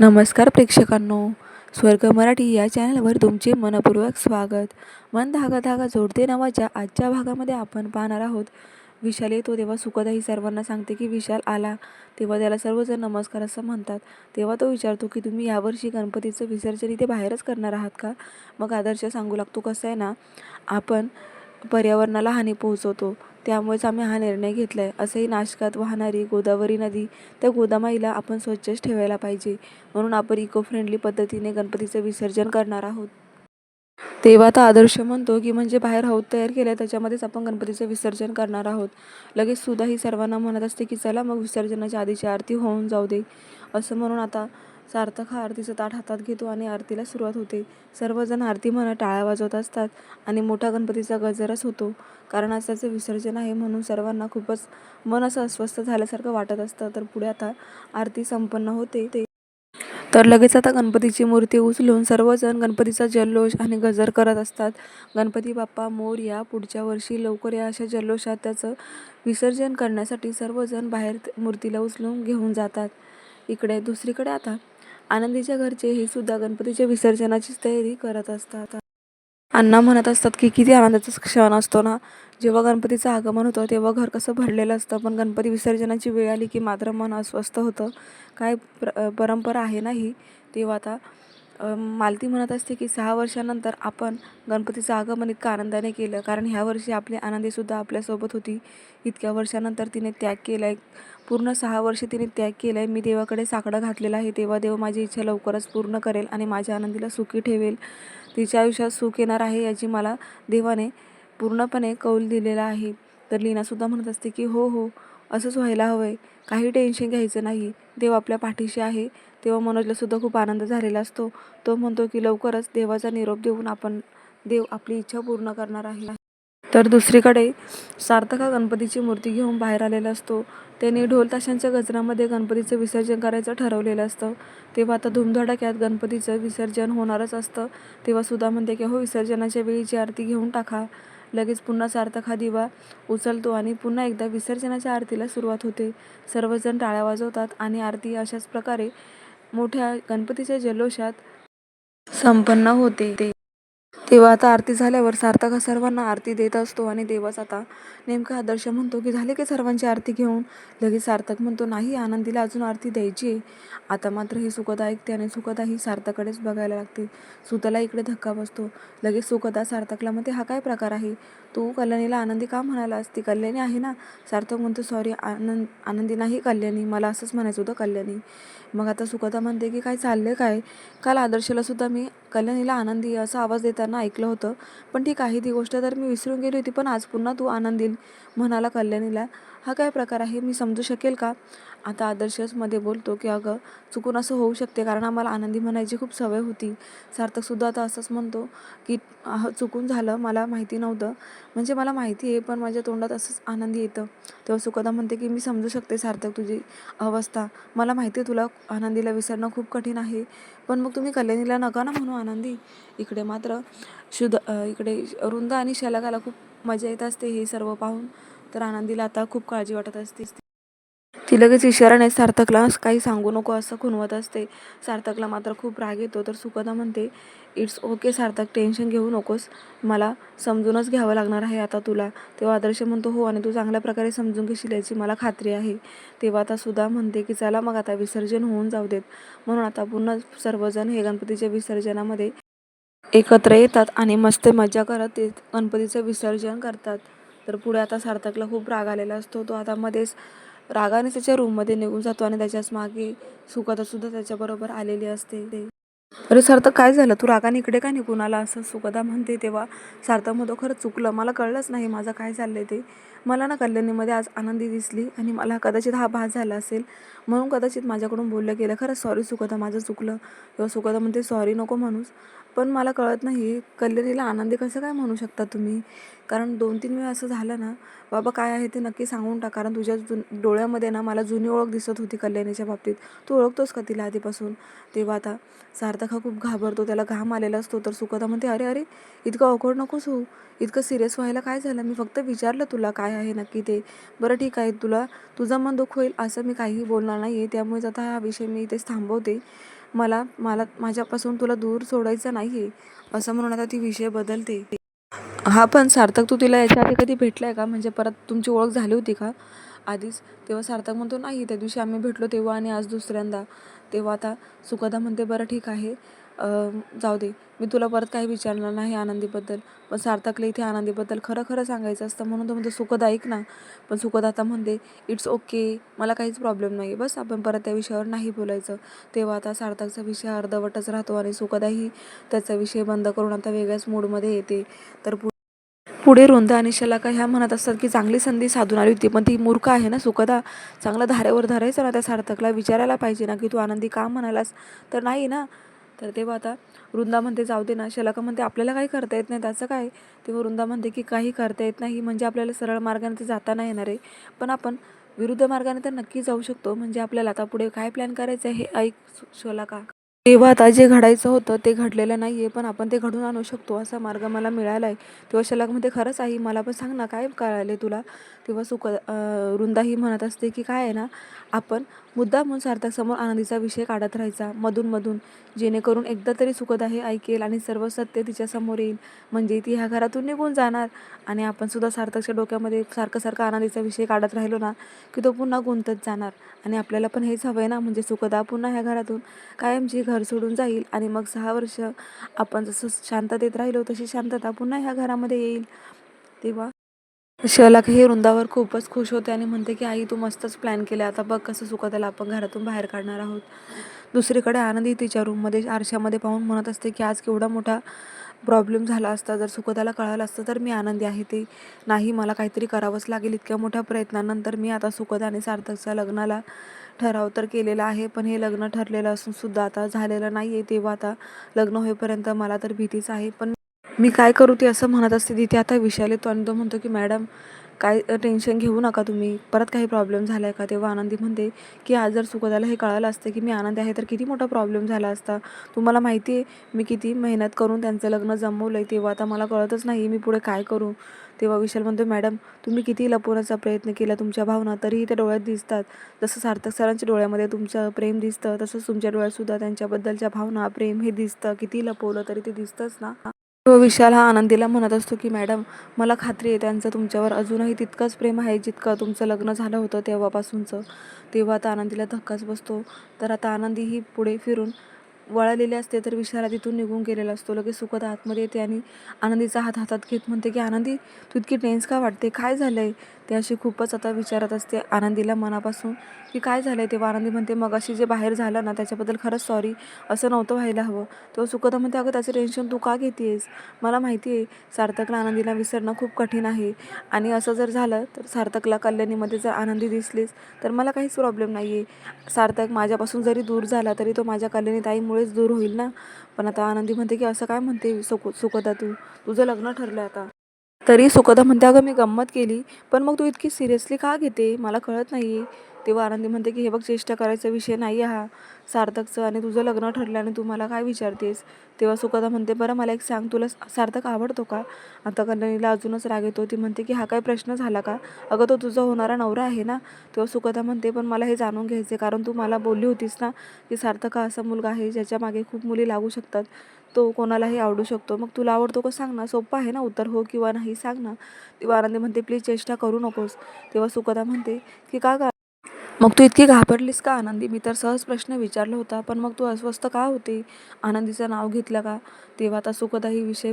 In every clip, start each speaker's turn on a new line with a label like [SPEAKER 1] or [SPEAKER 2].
[SPEAKER 1] नमस्कार प्रेक्षकांनो. स्वर्ग मराठी या चॅनलवर तुमचे मनपूर्वक स्वागत. मन धागा धागा जोडते नावाच्या आजच्या भागामध्ये आपण पाहणार आहोत. विशाल येतो तेव्हा सुखदाही सर्वांना सांगते की विशाल आला तेव्हा त्याला सर्वजण नमस्कार असं म्हणतात. तेव्हा तो विचारतो की तुम्ही यावर्षी गणपतीचं विसर्जन इथे बाहेरच करणार आहात का? मग आदर्श सांगू लागतो कसं आहे ना आपण पर्यावरणाला हानी पोहोचवतो. त्यामुळेच आम्ही हा निर्णय घेतला आहे असंही नाशकात वाहणारी गोदावरी नदी त्या गोदामाईला आपण स्वच्छच ठेवायला पाहिजे म्हणून आपण इको फ्रेंडली पद्धतीने गणपतीचं विसर्जन करणार आहोत. तेव्हा आता आदर्श म्हणतो की म्हणजे बाहेर हौद तयार केलं आहे त्याच्यामध्येच आपण गणपतीचं विसर्जन करणार आहोत. लगेच सुद्धा ही सर्वांना म्हणत असते की चला मग विसर्जनाच्या आधीची आरती होऊन जाऊ दे. असं म्हणून आता सार्थक हा आरतीचं ताट हातात घेतो आणि आरतीला सुरुवात होते. सर्वजण आरती म्हणा टाळ्या वाजवत असतात आणि मोठा गणपतीचा गजरच होतो. कारण आज त्याचं विसर्जन आहे म्हणून सर्वांना खूपच मन असं अस्वस्थ झाल्यासारखं वाटत असतं. तर पुढे आता आरती संपन्न होते ते तर लगेच आता गणपतीची मूर्ती उचलून सर्वजण गणपतीचा जल्लोष आणि गजर करत असतात. गणपती बाप्पा मोर या पुढच्या वर्षी लवकर या अशा जल्लोषात त्याचं विसर्जन करण्यासाठी सर्वजण बाहेर मूर्तीला उचलून घेऊन जातात. इकडे दुसरीकडे आता आनंदीच्या घरचे हे सुद्धा गणपतीच्या विसर्जनाची तयारी करत असतात. अण्णा म्हणत असतात की किती आनंदाचा क्षण असतो ना. जेव्हा गणपतीचं आगमन होतं तेव्हा घर कसं भरलेलं असतं. पण गणपती विसर्जनाची वेळ आली की मात्र मन अस्वस्थ होतं. काय प्र परंपरा आहे ना ही? तेव्हा आता मालती म्हणत असते की सहा वर्षानंतर आपण गणपतीचं आगमन इतकं आनंदाने केलं. कारण ह्या वर्षी आपली आनंदीसुद्धा आपल्यासोबत होती. इतक्या वर्षानंतर तिने त्याग केला आहे पूर्ण सहा वर्ष तिने त्याग केला आहे मी देवाकडे साकडं घातलेलं आहे. तेव्हा देव माझी इच्छा लवकरच पूर्ण करेल आणि माझ्या आनंदीला सुखी ठेवेल. तिच्या आयुष्यात सुख येणार आहे याची मला देवाने पूर्णपणे कौल दिलेला आहे. तर लीनासुद्धा म्हणत असते की हो हो असंच व्हायला हवं आहे काही टेन्शन घ्यायचं नाही. देव आपल्या पाठीशी आहे. तेव्हा मनोजलासुद्धा खूप आनंद झालेला असतो. तो म्हणतो की लवकरच देवाचा निरोप देऊन आपण देव आपली इच्छा पूर्ण करणार आहे. तर दुसरीकडे सार्थका गणपतीची मूर्ती घेऊन बाहेर आलेला असतो. त्याने ढोलताशांच्या गजरामध्ये गणपतीचं विसर्जन करायचं ठरवलेलं असतं. तेव्हा आता धुमधडाक्यात गणपतीचं विसर्जन होणारच असतं. तेव्हा सुद्धा म्हणते की हो विसर्जनाच्या वेळीची आरती घेऊन टाका. लगेच पुन्हा सार्थक हा दिवा उचलतो आणि पुन्हा एकदा विसर्जनाच्या आरतीला सुरुवात होते. सर्वजण टाळ्या वाजवतात आणि आरती अशाच प्रकारे मोठ्या गणपतीच्या जल्लोषात संपन्न होते. तेव्हा आता आरती झाल्यावर सार्थक हा सर्वांना आरती देत असतो आणि देवाच आता नेमका आदर्श म्हणतो की झाले की सर्वांची आरती घेऊन? लगेच सार्थक म्हणतो नाही आनंदीला अजून आरती द्यायची आहे. आता मात्र ही सुखदा ऐकते आणि सुखदा ही सार्थककडेच बघायला लागते. सुताला इकडे धक्का बसतो. लगेच सुखदा सार्थकला म्हणते हा काय प्रकार आहे? तू कल्याणीला आनंदी का म्हणालास? ती कल्याणी आहे ना? सार्थक म्हणतो सॉरी आनंद आनंदी नाही कल्याणी. मला असंच म्हणायचं होतं कल्याणी. मग आता सुखदा म्हणते की काय चाललं काय? काल आदर्शला सुद्धा मी कल्याणीला आनंदी असा आवाज देताना ऐकलं होतं. पण ठीक आहे ती गोष्ट तर मी विसरून गेली होती पण आज पुन्हा तू आनंदील म्हणाला कल्याणीला. हा काय प्रकार आहे? मी समजू शकेल का? आता आदर्शमध्ये बोलतो की अगं चुकून असं होऊ शकते. कारण आम्हाला आनंदी म्हणायची खूप सवय होती. सार्थकसुद्धा आता असंच म्हणतो की चुकून झालं मला माहिती नव्हतं. म्हणजे मला माहिती आहे पण माझ्या तोंडात असंच आनंदी येतं. तेव्हा सुखदा म्हणते की मी समजू शकते सार्थक तुझी अवस्था. मला माहिती आहे तुला आनंदीला विसरणं खूप कठीण आहे. पण मग तुम्ही कल्याणीला नका ना म्हणू आनंदी. इकडे मात्र शुद्ध इकडे रुंद आणि शलाकाला खूप मजा येत असते हे सर्व पाहून. तर आनंदीला आता खूप काळजी वाटत असते. ती लगेच इशाराने सार्थकला काही सांगू नको असं खुनवत असते. सार्थकला मात्र खूप राग येतो. तर सुखदा म्हणते इट्स ओके सार्थक टेन्शन घेऊ नकोस. मला समजूनच घ्यावं लागणार आहे आता तुला. तेव्हा आदर्श म्हणतो हो आणि तू चांगल्या प्रकारे समजून घेशील याची मला खात्री आहे. तेव्हा आता सुद्धा म्हणते की चला मग आता विसर्जन होऊन जाऊ देत. म्हणून आता पुन्हा सर्वजण हे गणपतीच्या विसर्जनामध्ये एकत्र येतात आणि मस्त मजा करत ते गणपतीचं विसर्जन करतात. तर पुढे आता सार्थकला खूप राग आलेला असतो. तो आता मध्येच रागाने त्याच्या रूममध्ये निघून जातो आणि त्याच्याच मागे सुखदा सुद्धा त्याच्याबरोबर आलेली असते ते. अरे सार्थक काय झालं? तू रागाने इकडे का निघून आला असं सुखदा म्हणते तेव्हा? सार्थक म्हणतो खरं चुकलं. मला कळलंच नाही माझं काय चाललंय ते. मला ना कल्याणीमध्ये आज आनंदी दिसली आणि मला कदाचित हा भास झाला असेल. म्हणून कदाचित माझ्याकडून बोललं गेलं. खरं सॉरी सुखदा माझं चुकलं. किंवा सुखदा म्हणते सॉरी नको म्हणूस. पण मला कळत नाही कल्याणीला आनंदी कसं काय म्हणू शकता तुम्ही? कारण दोन तीन वेळा असं झालं ना बाबा काय आहे ते नक्की सांगून टाक. कारण तुझ्या जु डोळ्यामध्ये ना मला जुनी ओळख दिसत होती कल्याणीच्या बाबतीत. तू ओळखतोस का तिला आधीपासून? तेव्हा आता सार्थक हा खूप घाबरतो त्याला घाम आलेला असतो. तर सुखदा म्हणते अरे अरे इतकं अवघड नकोस हो. इतकं सिरियस व्हायला काय झालं? मी फक्त विचारलं तुला काय आहे नक्की ते. बरं ठीक आहे. तुला तुझं मन दुःख होईल असं मी काहीही बोलणार नाही आहे त्यामुळेच आता हा विषय मी इथेच थांबवते. मला मला माझ्यापासून तुला दूर सोडायचं नाही आहे असं म्हणून आता ती विषय बदलते. हा पण सार्थक तू तिला याच्या आधी कधी भेटला आहे का? म्हणजे परत तुमची ओळख झाली होती का? आधीच. तेव्हा सार्थक म्हणतो नाही त्या दिवशी आम्ही भेटलो तेव्हा आणि आज दुसऱ्यांदा. तेव्हा आता सुखदा म्हणते बरं ठीक आहे. जाऊ दे. मी तुला परत काही विचारणार नाही आनंदीबद्दल. पण सार्थकला इथे आनंदीबद्दल खरं खरं सांगायचं असतं म्हणून तो म्हणतो सुखद ऐक ना. पण सुखद आता म्हणते इट्स ओके मला काहीच प्रॉब्लेम नाही बस आपण परत त्या विषयावर नाही बोलायचं. तेव्हा आता सार्थकचा विषय अर्धवटच राहतो आणि सुखदाही त्याचा विषय बंद करून आता वेगळ्याच मूडमध्ये येते. तर पु पुढे रुंद आणि शलाका ह्या म्हणत असतात की चांगली संधी साधून आली होती पण ती मूर्ख आहे ना सुखदा? चांगलं धारेवर धरायचं ना त्या सार्थकला. विचारायला पाहिजे ना की तू आनंदी का म्हणालास? तर नाही ना. तर तेव्हा आता वृंदा म्हणते जाऊ दे ना शलाका म्हणते आपल्याला काही करता येत नाही त्याचं काय? तेव्हा वृंदा म्हणते की काही करता येत नाही म्हणजे आपल्याला सरळ मार्गाने ते जाता नाही येणार आहे. पण आपण विरुद्ध मार्गाने तर नक्की जाऊ शकतो म्हणजे आपल्याला आता पुढे काय प्लॅन करायचं आहे हे ऐक शलाका. तेव्हा आता जे घडायचं होतं ते घडलेलं नाही आहे पण आपण ते घडून आणू शकतो असा मार्ग मला मिळाला आहे तेव्हा शलाकमध्ये खरंच आई मला पण सांग ना काय कळाले तुला? तेव्हा सुख वृंदाही म्हणत असते की काय आहे ना आपण मुद्दामून म्हणून सार्थकसमोर आनंदीचा विषय काढत राहायचा. मधून-मधून जेणेकरून एकदा तरी सुखद हे ऐकेल आणि सर्व सत्य तिच्यासमोर येईल. म्हणजे ती ह्या घरातून निघून जाणार. आणि आपण सुद्धा सार्थकच्या डोक्यामध्ये सारखं सारखं आनंदीचा विषय काढत राहिलो ना की तो पुन्हा गुंतत जाणार. आणि आपल्याला पण हेच हवं आहे ना म्हणजे सुखदा पुन्हा ह्या घरातून कायमची घर सोडून जाईल. आणि मग सहा वर्ष आपण जसं शांततेत राहिलो तशी शांतता पुन्हा ह्या घरामध्ये येईल. तेव्हा शलक हे वृंदावर खूपच खुश होते आणि म्हणते की आई तू मस्तच प्लॅन केला. आता बघ कसं सुखाताला आपण घरातून बाहेर काढणार आहोत. दुसरीकडे आनंदी तिच्या रूममध्ये आरशामध्ये पाहून म्हणत असते की आज केवढा मोठा प्रॉब्लेम झाला असता. जर सुखदाला कळालं असतं तर मी आनंदी आहे ते. नाही मला काहीतरी करावंच लागेल. इतक्या मोठ्या प्रयत्नानंतर मी आता सुखद आणि सार्थकच्या लग्नाला ठराव तर केलेला आहे. पण हे लग्न ठरलेलं असून सुद्धा आता झालेलं नाही आहे तेव्हा आता लग्न होईपर्यंत मला तर भीतीच आहे. पण मी काय करू ते असं म्हणत असते तिथे आता विशाल येतो आणि तो म्हणतो की मॅडम काय टेन्शन घेऊ नका तुम्ही. परत काही प्रॉब्लेम झाला आहे का? तेव्हा आनंदी म्हणते की आज जर सुखदाला हे कळालं असतं की मी आनंदी आहे तर किती मोठा प्रॉब्लेम झाला असता. तुम्हाला माहिती आहे मी किती मेहनत करून त्यांचं लग्न जमवलं आहे तेव्हा आता मला कळतच नाही मी पुढे काय करू? तेव्हा विशाल म्हणतो मॅडम तुम्ही किती लपवण्याचा प्रयत्न केला तुमच्या भावना तरीही त्या डोळ्यात दिसतात. जसं सार्थक सरांच्या डोळ्यामध्ये तुमचं प्रेम दिसतं तसंच तुमच्या डोळ्यातसुद्धा त्यांच्याबद्दलच्या भावना प्रेम हे दिसतं. किती लपवलं तरी ते दिसतंच ना? तो विशाल हा आनंदीला म्हणत असतो की मॅडम मला खात्री आहे त्यांचं तुमच्यावर अजूनही तितकंच प्रेम आहे जितकं तुमचं लग्न झालं होतं तेव्हापासूनचं. तेव्हा आता आनंदीला धक्काच बसतो. तर आता आनंदी ही पुढे फिरून वळलेली असते तर विशाला तिथून निघून गेलेला असतो. लगेच सुखद आतमध्ये येते आणि आनंदीचा हात हातात घेत म्हणते की आनंदी तू इतकी टेन्स का वाटते? काय झालं आहे ते अशी खूपच आता विचारत असते आनंदीला मनापासून की काय झालं आहे तेव्हा? आनंदी म्हणते मग अशी जे बाहेर झालं ना त्याच्याबद्दल खरंच सॉरी असं नव्हतं व्हायला हवं. तेव्हा सुखदा म्हणते अगं त्याचं टेन्शन तू का घेतेस? मला माहिती आहे सार्थकला आनंदीला विसरणं खूप कठीण आहे. आणि असं जर झालं तर सार्थकला कल्याणीमध्ये जर आनंदी दिसलीस तर मला काहीच प्रॉब्लेम नाही आहे सार्थक माझ्यापासून जरी दूर झाला तरी तो माझ्या कल्याणी ताईमुळेच दूर होईल ना? पण आता आनंदी म्हणते की असं काय म्हणते सुख सुखदा तू? तुझं लग्न ठरलं आता. तरी सुखदा म्हणते अगं मी गंमत केली पण मग तू इतकी सिरियसली का घेते? मला कळत नाही तेव्हा आनंदी म्हणते की हे बघ चेष्टा करायचा विषय नाही हा सार्थकचं आणि तुझं लग्न ठरलं आणि तू मला काय विचारतेस? तेव्हा सुखदा म्हणते बरं मला एक सांग तुला सार्थक आवडतो का? आता कल्याणीला अजूनच राग येतो ती म्हणते की हा काय प्रश्न झाला का? अगं तो तुझा होणारा नवरा आहे ना? तेव्हा सुखदा म्हणते पण मला हे जाणून घ्यायचे कारण तू मला बोलली होतीस ना की सार्थक हा असा मुलगा आहे ज्याच्या मागे खूप मुली लागू शकतात. तो कोणालाही आवडू शकतो. मग तुला आवडतो का? सांग ना. सोपं आहे ना उत्तर हो किंवा नाही सांग ना. तेव्हा आनंदी म्हणते प्लीज चेष्टा करू नकोस. तेव्हा सुखदा म्हणते की का का मग तू इतकी घाबरलीस का आनंदी? मी तर सहज प्रश्न विचारला होता पण मग तू अस्वस्थ का होते? आनंदीचं नाव घेतलं का? तेव्हा आता सुखदा ही विषय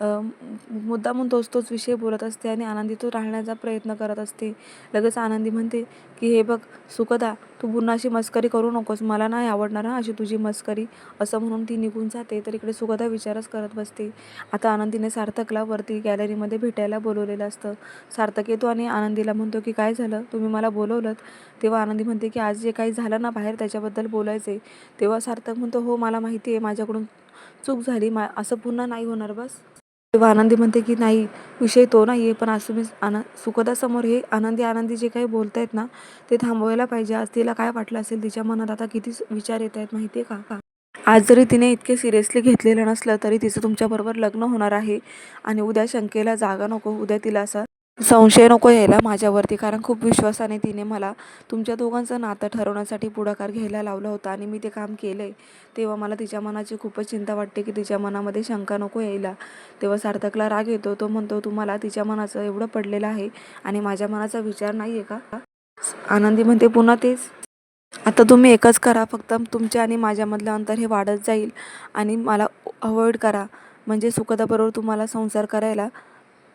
[SPEAKER 1] मुद्दामून तोच तोच विषय बोलत असते आणि आनंदी तो राहण्याचा प्रयत्न करत असते. लगेच आनंदी म्हणते की हे बघ सुखदा तू पुन्हा अशी मस्करी करू नकोस. मला नाही आवडणार हा अशी तुझी मस्करी. असं म्हणून ती निघून जाते. तर इकडे सुखदा विचारच करत बसते. आता आनंदीने सार्थकला वरती गॅलरीमध्ये भेटायला बोलवलेलं असतं. सार्थक येतो आणि आनंदीला म्हणतो की काय झालं? तुम्ही मला बोलवलं तेव्हा आनंदी म्हणते की आज जे काही झालं ना बाहेर त्याच्याबद्दल बोलायचं आहे तेव्हा सार्थक म्हणतो हो मला माहिती आहे माझ्याकडून चूक झाली. मा असं पुन्हा नाही होणार बस. तेव्हा आनंदी म्हणते की नाही विषय तो नाही आहे पण आज तुम्ही आना सुखदासमोर हे आनंदी आनंदी जे काही बोलत आहेत ना ते थांबवायला पाहिजे. आज तिला काय वाटलं असेल तिच्या मनात? आता किती विचार येत आहेत माहिती आहे का आज जरी तिने इतके सिरियसली घेतलेलं नसलं तरी तिचं तुमच्याबरोबर लग्न होणार आहे आणि उद्या शंकेला जागा नको. उद्या तिला असं संशय नको यायला माझ्यावरती कारण खूप विश्वासाने तिने मला तुमच्या दोघांचं नातं ठरवण्यासाठी पुढाकार घ्यायला लावला होता आणि मी ते काम केलं आहे तेव्हा मला तिच्या मनाची खूपच चिंता वाटते की तिच्या मनामध्ये शंका नको यायला. तेव्हा सार्थकला राग येतो. तो म्हणतो तुम्हाला तिच्या मनाचं एवढं पडलेलं आहे आणि माझ्या मनाचा विचार नाही आहे का? आनंदी म्हणते पुन्हा तेच. आता तुम्ही एकच करा. फक्त तुमच्या आणि माझ्यामधलं अंतर हे वाढत जाईल आणि मला अवॉइड करा. म्हणजे सुखदाबरोबर तुम्हाला संसार करायला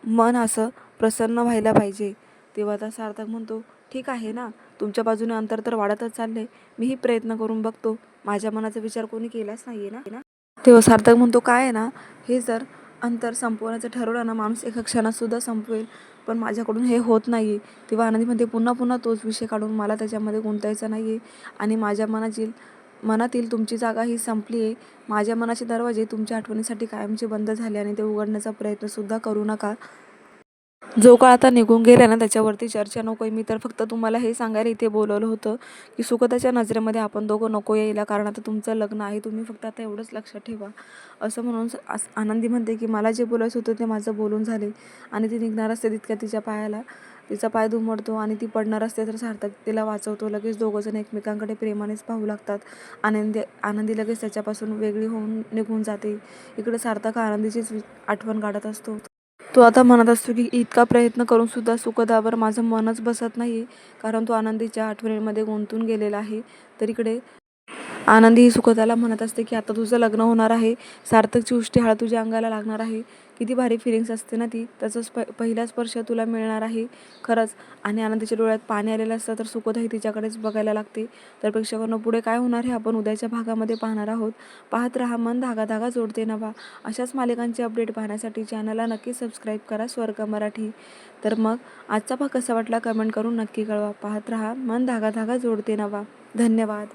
[SPEAKER 1] मन असं प्रसन्न व्हायला पाहिजे. तेव्हा आता सार्थक म्हणतो ठीक आहे ना तुमच्या बाजूने अंतर तर वाढतच चालले मीही प्रयत्न करून बघतो. माझ्या मनाचा विचार कोणी केलाच नाही आहे ना. तेव्हा सार्थक म्हणतो काय आहे ना हे जर अंतर संपवण्याचं ठरवलं ना माणूस एका क्षणातसुद्धा संपवेल. पण माझ्याकडून हे होत नाही आहे तेव्हा आनंदीमध्ये पुन्हा पुन्हा तोच विषय काढून मला त्याच्यामध्ये गुंतायचं नाही आहे आणि माझ्या मनाची मनातील तुमची जागा ही संपली आहे माझ्या मनाचे दरवाजे तुमच्या आठवणीसाठी कायमचे बंद झाले आणि ते उघडण्याचा प्रयत्नसुद्धा करू नका. जो काळ आता निघून गेला ना त्याच्यावरती चर्चा नको आहे मी तर फक्त तुम्हाला हे सांगायला इथे बोलवलं होतं की सुखदाच्या नजरेमध्ये आपण दोघं नको यायला. कारण आता तुमचं लग्न आहे तुम्ही फक्त आता एवढंच लक्षात ठेवा. असं म्हणून आनंदी म्हणते की मला जे बोलायचं होतं ते माझं बोलून झाले. आणि ती निघणार असते तितक्या तिच्या पायाला. तिचा पाय दुमडतो आणि ती पडणार असते तर सार्थक तिला वाचवतो. लगेच दोघंजण एकमेकांकडे प्रेमानेच पाहू लागतात. आनंदी आनंदी लगेच त्याच्यापासून वेगळी होऊन निघून जाते. इकडे सार्थक आनंदीचीच आठवण काढत असतो. तो आता म्हणत असतो की इतका प्रयत्न करून सुद्धा सुखदावर माझं मनच बसत नाही आहे कारण तो आनंदीच्या आठवणींमध्ये गुंतून गेलेला आहे. तर इकडे आनंदी ही सुखदाला म्हणत असते की आता तुझं लग्न होणार आहे. सार्थकची उष्टी हळद तुझ्या अंगाला लागणार आहे. किती भारी फिलिंग्स असते ना ती. त्याचा स्प पहिला स्पर्श तुला मिळणार आहे. खरंच. आणि आनंदीच्या डोळ्यात पाणी आलेलं असतं तर सुखदाही तिच्याकडेच बघायला लागते. तर प्रेक्षकांना पुढे काय होणार हे आपण उद्याच्या भागामध्ये पाहणार आहोत. पाहत राहा मन धागा धागा जोडते नवा. अशाच मालिकांचे अपडेट पाहण्यासाठी चॅनलला नक्की सबस्क्राईब करा स्वर्ग मराठी. तर मग आजचा भाग कसा वाटला? कमेंट करून नक्की कळवा. पाहत राहा मन धागा धागा जोडते नवा. धन्यवाद.